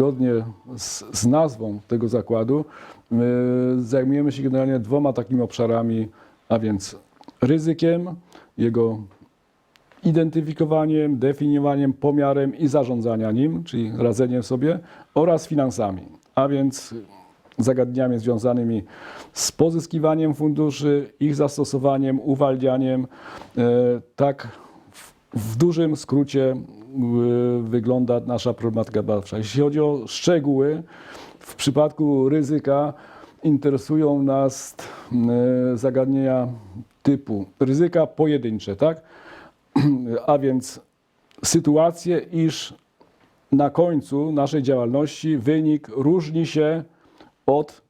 zgodnie z, z nazwą tego zakładu my zajmujemy się generalnie dwoma takimi obszarami, a więc ryzykiem, jego identyfikowaniem, definiowaniem, pomiarem i zarządzaniem nim, czyli radzeniem sobie, oraz finansami, a więc zagadnieniami związanymi z pozyskiwaniem funduszy, ich zastosowaniem, uwalnianiem. E, Tak w, dużym skrócie y, wygląda nasza problematyka badawcza. Jeśli chodzi o szczegóły, w przypadku ryzyka interesują nas y, zagadnienia typu ryzyka pojedyncze, tak? A więc sytuację, iż na końcu naszej działalności wynik różni się od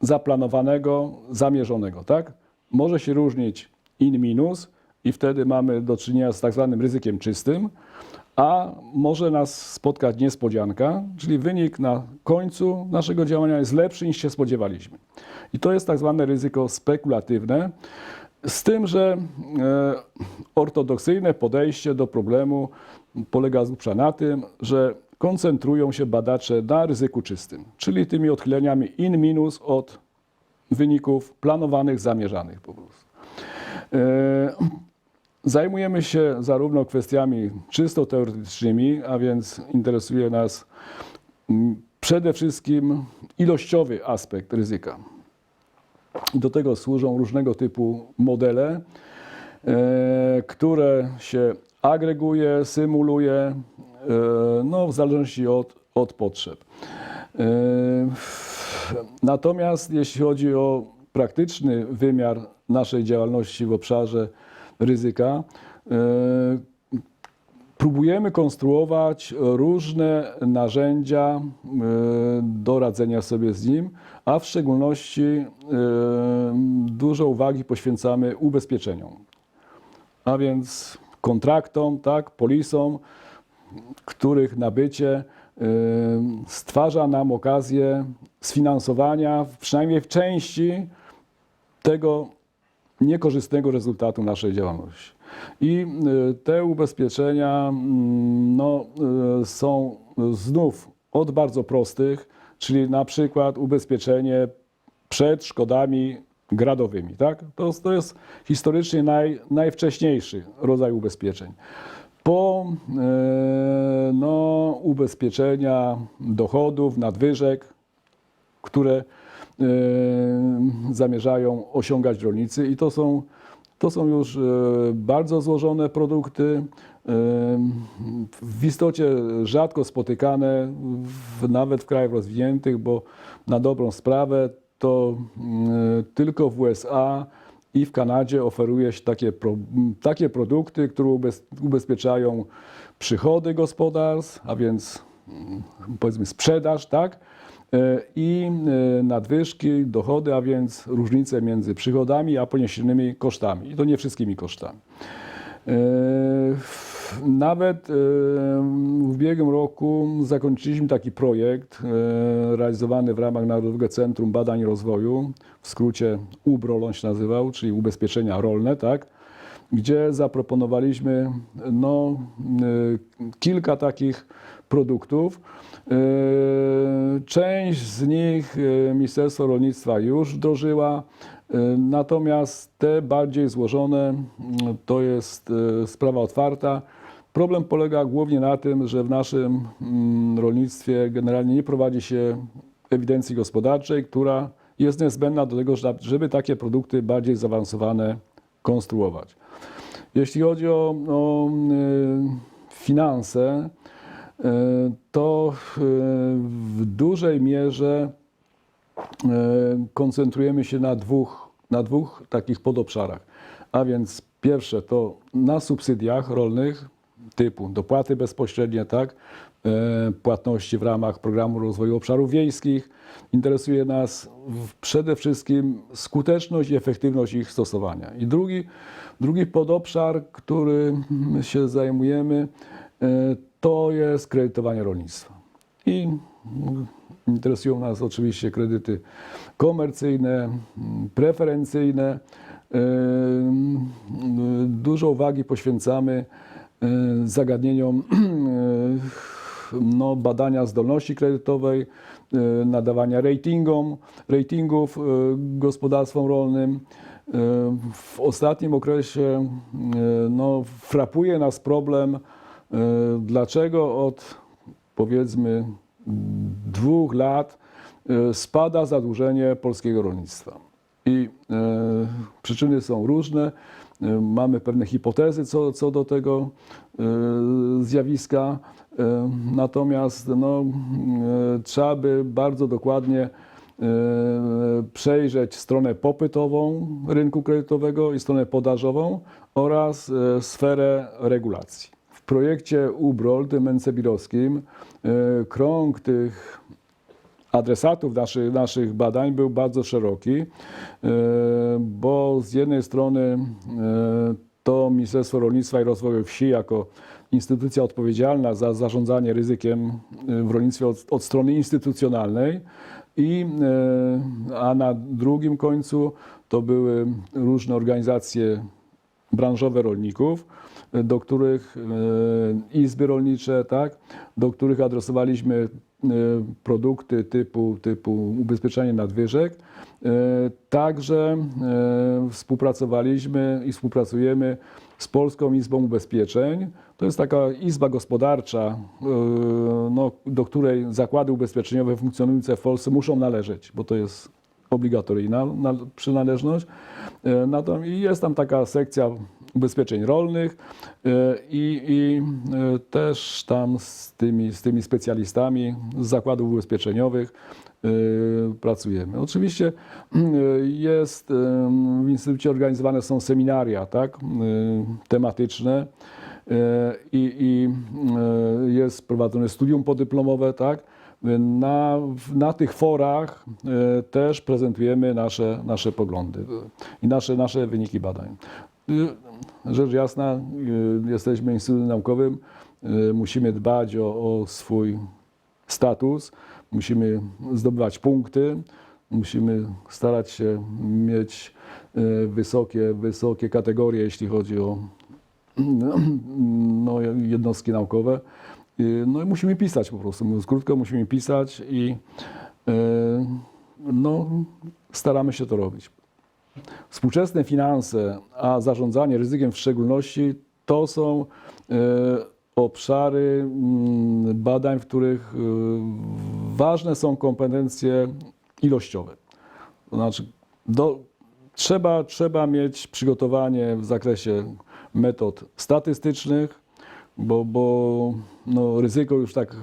zaplanowanego, zamierzonego, tak? Może się różnić in minus i wtedy mamy do czynienia z tak zwanym ryzykiem czystym, a może nas spotkać niespodzianka, czyli wynik na końcu naszego działania jest lepszy niż się spodziewaliśmy. I to jest tak zwane ryzyko spekulatywne, z tym, że e, ortodoksyjne podejście do problemu polega z na tym, że koncentrują się badacze na ryzyku czystym, czyli tymi odchyleniami in minus od wyników planowanych, zamierzanych po prostu. Zajmujemy się zarówno kwestiami czysto teoretycznymi, a więc interesuje nas mm, przede wszystkim ilościowy aspekt ryzyka. Do tego służą różnego typu modele, e, które się agreguje, symuluje, e, no, w zależności od, od potrzeb. E, Natomiast jeśli chodzi o praktyczny wymiar naszej działalności w obszarze ryzyka, e, próbujemy konstruować różne narzędzia e, do radzenia sobie z nim, a w szczególności e, dużo uwagi poświęcamy ubezpieczeniom, a więc kontraktom, tak, polisom, których nabycie stwarza nam okazję sfinansowania, przynajmniej w części, tego niekorzystnego rezultatu naszej działalności. I y, te ubezpieczenia mm, no, y, są znów od bardzo prostych, czyli na przykład ubezpieczenie przed szkodami gradowymi. Tak? To, to jest historycznie naj, najwcześniejszy rodzaj ubezpieczeń. Po e, no, ubezpieczenia dochodów, nadwyżek, które e, zamierzają osiągać rolnicy i to są, to są już e, bardzo złożone produkty, e, w istocie rzadko spotykane w, nawet w krajach rozwiniętych, bo na dobrą sprawę to tylko w USA i w Kanadzie oferuje się takie, takie produkty, które ubez, ubezpieczają przychody gospodarstw, a więc mm, powiedzmy sprzedaż, tak? E, I e, nadwyżki, dochody, a więc różnice między przychodami a poniesionymi kosztami. I to nie wszystkimi kosztami. E, Nawet w ubiegłym roku zakończyliśmy taki projekt realizowany w ramach Narodowego Centrum Badań i Rozwoju, w skrócie UBROL on się nazywał, czyli ubezpieczenia rolne, tak? gdzie zaproponowaliśmy no, kilka takich produktów. E, Część z nich e, Ministerstwo Rolnictwa już wdrożyła, e, natomiast te bardziej złożone to jest sprawa otwarta. Problem polega głównie na tym, że w naszym rolnictwie generalnie nie prowadzi się ewidencji gospodarczej, która jest niezbędna do tego, żeby- takie produkty bardziej zaawansowane konstruować. Jeśli chodzi o, o finanse, to y, w dużej mierze y, koncentrujemy się na dwóch, na dwóch takich podobszarach. A więc pierwsze to na subsydiach rolnych typu dopłaty bezpośrednie, tak, e, płatności w ramach programu rozwoju obszarów wiejskich. Interesuje nas przede wszystkim skuteczność i efektywność ich stosowania. I drugi, drugi podobszar, który się zajmujemy, e, to jest kredytowanie rolnictwa. I interesują nas oczywiście kredyty komercyjne, preferencyjne. Ym, Dużo uwagi poświęcamy y, zagadnieniom no, badania zdolności kredytowej, nadawania ratingom, ratingów gospodarstwom rolnym. W ostatnim okresie no, frapuje nas problem, dlaczego od powiedzmy dwóch lat e, spada zadłużenie polskiego rolnictwa. I e, przyczyny są różne. E, Mamy pewne hipotezy co, co do tego e, zjawiska. E, Natomiast no, e, trzeba by bardzo dokładnie e, przejrzeć stronę popytową rynku kredytowego i stronę podażową oraz e, sferę regulacji. Projekcie UBROL, tym mencebirowskim, e, krąg tych adresatów naszych, naszych badań był bardzo szeroki, e, bo z jednej strony e, to Ministerstwo Rolnictwa i Rozwoju Wsi jako instytucja odpowiedzialna za zarządzanie ryzykiem w rolnictwie od, od strony instytucjonalnej i a na drugim końcu to były różne organizacje branżowe rolników, do których e, izby rolnicze, tak, do których adresowaliśmy e, produkty typu, typu ubezpieczenie nadwyżek. E, Także współpracowaliśmy i współpracujemy z Polską Izbą Ubezpieczeń. To jest taka izba gospodarcza, no, do której zakłady ubezpieczeniowe funkcjonujące w Polsce muszą należeć, bo to jest obligatoryjna na- przynależność. E, Natomiast jest tam taka sekcja ubezpieczeń rolnych e, i, i e, też tam z tymi, z tymi specjalistami z zakładów ubezpieczeniowych pracujemy. Oczywiście e, jest w Instytucie organizowane są seminaria tak, tematyczne i, i jest prowadzone studium podyplomowe, tak. Na, na tych forach e, też prezentujemy nasze, nasze poglądy i nasze, nasze wyniki badań. E, Rzecz jasna, e, jesteśmy instytutem naukowym, musimy dbać o, o swój status, musimy zdobywać punkty, musimy starać się mieć wysokie, wysokie kategorie, jeśli chodzi o no, jednostki naukowe. Y, No i musimy pisać po prostu, mówiąc krótko, musimy pisać i e, no, staramy się to robić. Współczesne finanse, a zarządzanie ryzykiem w szczególności, to są e, obszary mm, badań, w których ważne są kompetencje ilościowe. To znaczy, do, trzeba, trzeba mieć przygotowanie w zakresie metod statystycznych, bo, bo no, ryzyko już tak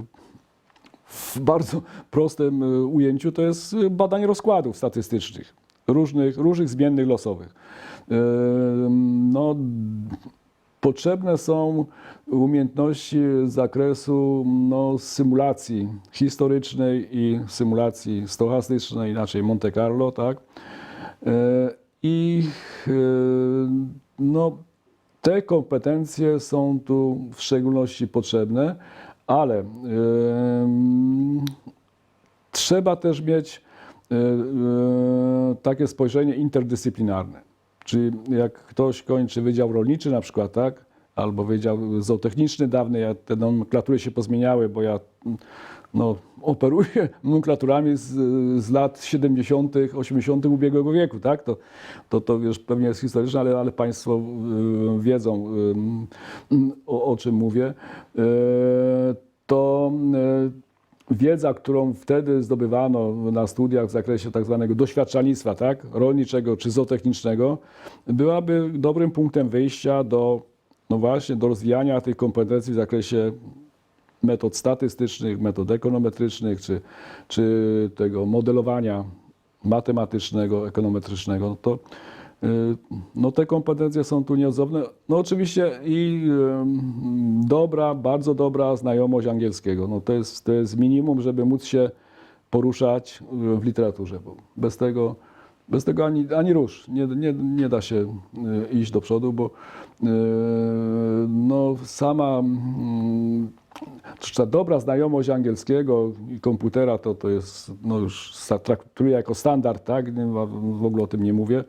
w bardzo prostym y, ujęciu to jest y, badanie rozkładów statystycznych różnych, różnych zmiennych losowych. Ym, No, potrzebne są umiejętności z zakresu no, symulacji historycznej i symulacji stochastycznej, inaczej Monte Carlo, tak? I no, te kompetencje są tu w szczególności potrzebne, ale trzeba też mieć e, e, takie spojrzenie interdyscyplinarne. Czyli jak ktoś kończy Wydział Rolniczy na przykład, tak? albo Wydział Zootechniczny dawny, ja te nomenklatury się pozmieniały, bo ja no, operuję nomenklaturami z, z lat 70., 80. ubiegłego wieku, tak? To, to, to już pewnie jest historyczne, ale, ale Państwo y, wiedzą y, y, o, o czym mówię. Y, to wiedza, którą wtedy zdobywano na studiach w zakresie tak zwanego doświadczalnictwa, tak, rolniczego czy zootechnicznego, byłaby dobrym punktem wyjścia do, no właśnie, do rozwijania tych kompetencji w zakresie metod statystycznych, metod ekonometrycznych, czy, czy tego modelowania matematycznego, ekonometrycznego, no to y, no te kompetencje są tu nieodzowne. No oczywiście i ym, dobra, bardzo dobra znajomość angielskiego. No to jest, to jest minimum, żeby móc się poruszać y, w literaturze, bo bez tego, bez tego ani, ani rusz. Nie, nie, nie da się y, iść do przodu, bo y, no sama mm, ta dobra znajomość angielskiego i komputera to, to jest, no już traktuję jako standard, tak? Nie w ogóle o tym nie mówię.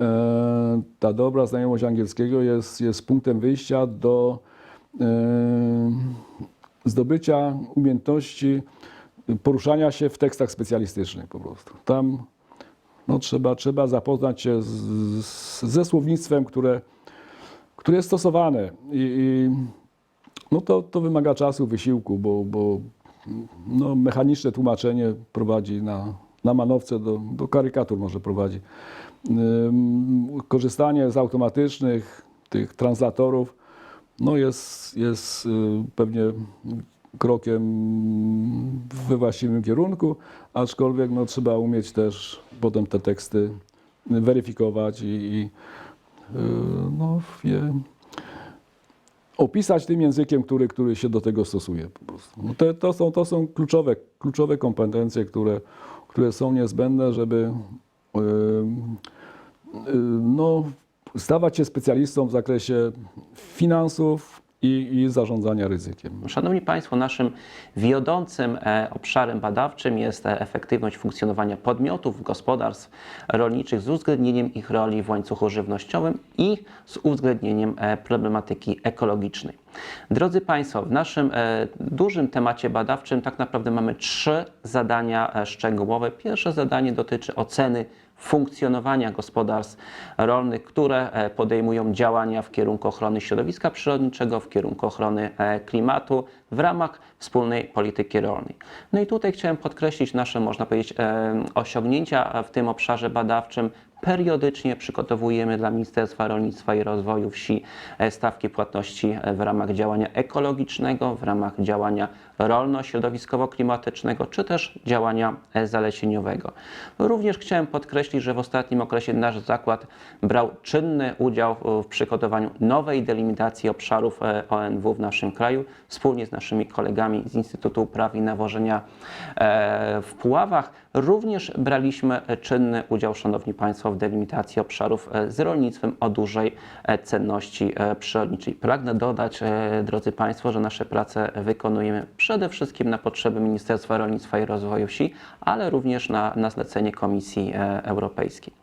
E, ta dobra znajomość angielskiego jest, jest punktem wyjścia do e, zdobycia umiejętności poruszania się w tekstach specjalistycznych po prostu. Tam no, trzeba, trzeba zapoznać się z, z, ze słownictwem, które, które jest stosowane. I, i no to, to wymaga czasu, wysiłku, bo, bo no, mechaniczne tłumaczenie prowadzi na, na manowce, do, do karykatur może prowadzi. Korzystanie z automatycznych tych translatorów no jest, jest y, pewnie krokiem we właściwym kierunku, aczkolwiek no, trzeba umieć też potem te teksty weryfikować i, i y, no, je opisać tym językiem, który, który się do tego stosuje. Po prostu. No te, to, są, to są kluczowe, kluczowe kompetencje, które, które są niezbędne, żeby y, y, no, stawać się specjalistą w zakresie finansów i, i zarządzania ryzykiem. Szanowni Państwo, naszym wiodącym e, obszarem badawczym jest e, efektywność funkcjonowania podmiotów, gospodarstw rolniczych z uwzględnieniem ich roli w łańcuchu żywnościowym i z uwzględnieniem e, problematyki ekologicznej. Drodzy Państwo, w naszym dużym temacie badawczym tak naprawdę mamy trzy zadania szczegółowe. Pierwsze zadanie dotyczy oceny funkcjonowania gospodarstw rolnych, które e, podejmują działania w kierunku ochrony środowiska przyrodniczego, w kierunku ochrony e, klimatu w ramach wspólnej polityki rolnej. No i tutaj chciałem podkreślić nasze, można powiedzieć, e, osiągnięcia w tym obszarze badawczym. Periodycznie przygotowujemy dla Ministerstwa Rolnictwa i Rozwoju Wsi e, stawki płatności e, w ramach działania ekologicznego, w ramach działania rolno-środowiskowo-klimatycznego, czy też działania e, zalesieniowego. Również chciałem podkreślić, że w ostatnim okresie nasz zakład brał czynny udział w przygotowaniu nowej delimitacji obszarów ONW w naszym kraju, wspólnie z naszymi kolegami z Instytutu Uprawy i Nawożenia w Puławach. Również braliśmy czynny udział, Szanowni Państwo, w delimitacji obszarów e, z rolnictwem o dużej e, cenności e, przyrodniczej. Pragnę dodać, drodzy Państwo, że nasze prace wykonujemy przede wszystkim na potrzeby Ministerstwa Rolnictwa i Rozwoju Wsi, ale również na, na zlecenie Komisji Europejskiej.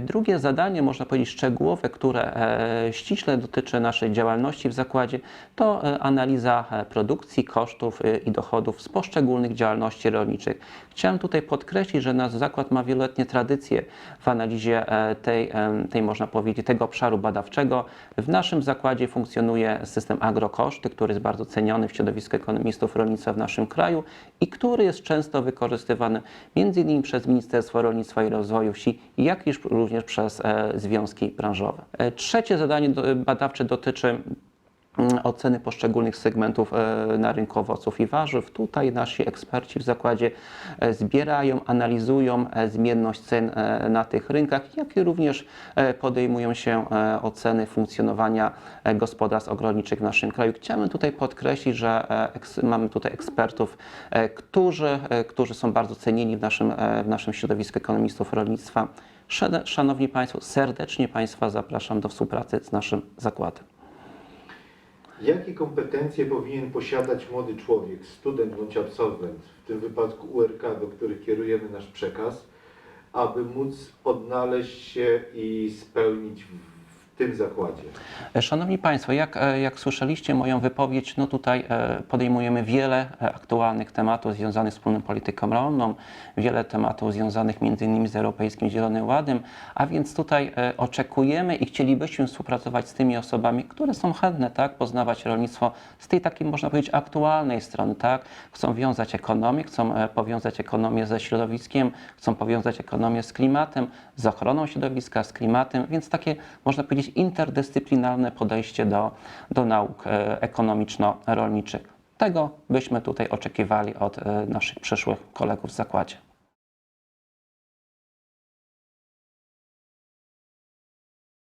Drugie zadanie, można powiedzieć szczegółowe, które ściśle dotyczy naszej działalności w zakładzie, to analiza produkcji, kosztów i dochodów z poszczególnych działalności rolniczych. Chciałem tutaj podkreślić, że nasz zakład ma wieloletnie tradycje w analizie e, tej, em, tej, można powiedzieć, tego obszaru badawczego. W naszym zakładzie funkcjonuje system agrokoszty, który jest bardzo ceniony w środowisku ekonomistów rolnictwa w naszym kraju i który jest często wykorzystywany m.in. przez Ministerstwo Rolnictwa i Rozwoju Wsi, jak i również przez e, związki branżowe. E, Trzecie zadanie badawcze dotyczy oceny poszczególnych segmentów e, na rynku owoców i warzyw. Tutaj nasi eksperci w zakładzie e, zbierają, analizują e, zmienność cen na tych rynkach, jak i również podejmują się oceny funkcjonowania gospodarstw ogrodniczych w naszym kraju. Chciałbym tutaj podkreślić, że mamy tutaj ekspertów, którzy, którzy są bardzo cenieni w naszym, w naszym środowisku ekonomistów rolnictwa. Szanowni Państwo, serdecznie Państwa zapraszam do współpracy z naszym zakładem. Jakie kompetencje powinien posiadać młody człowiek, student bądź absolwent, w tym wypadku URK, do których kierujemy nasz przekaz, aby móc odnaleźć się i spełnić w, tym zakładzie? Szanowni Państwo, jak, e, jak słyszeliście moją wypowiedź, no tutaj e, podejmujemy wiele e, aktualnych tematów związanych z wspólną polityką rolną, wiele tematów związanych między innymi z Europejskim Zielonym Ładem, a więc tutaj e, oczekujemy i chcielibyśmy współpracować z tymi osobami, które są chętne, tak, poznawać rolnictwo z tej takiej, można powiedzieć, aktualnej strony, tak, chcą wiązać ekonomię, chcą e, powiązać ekonomię ze środowiskiem, chcą powiązać ekonomię z klimatem, z ochroną środowiska, z klimatem, więc takie, można powiedzieć, interdyscyplinarne podejście do, do nauk e, ekonomiczno-rolniczych. Tego byśmy tutaj oczekiwali od e, naszych przyszłych kolegów w zakładzie.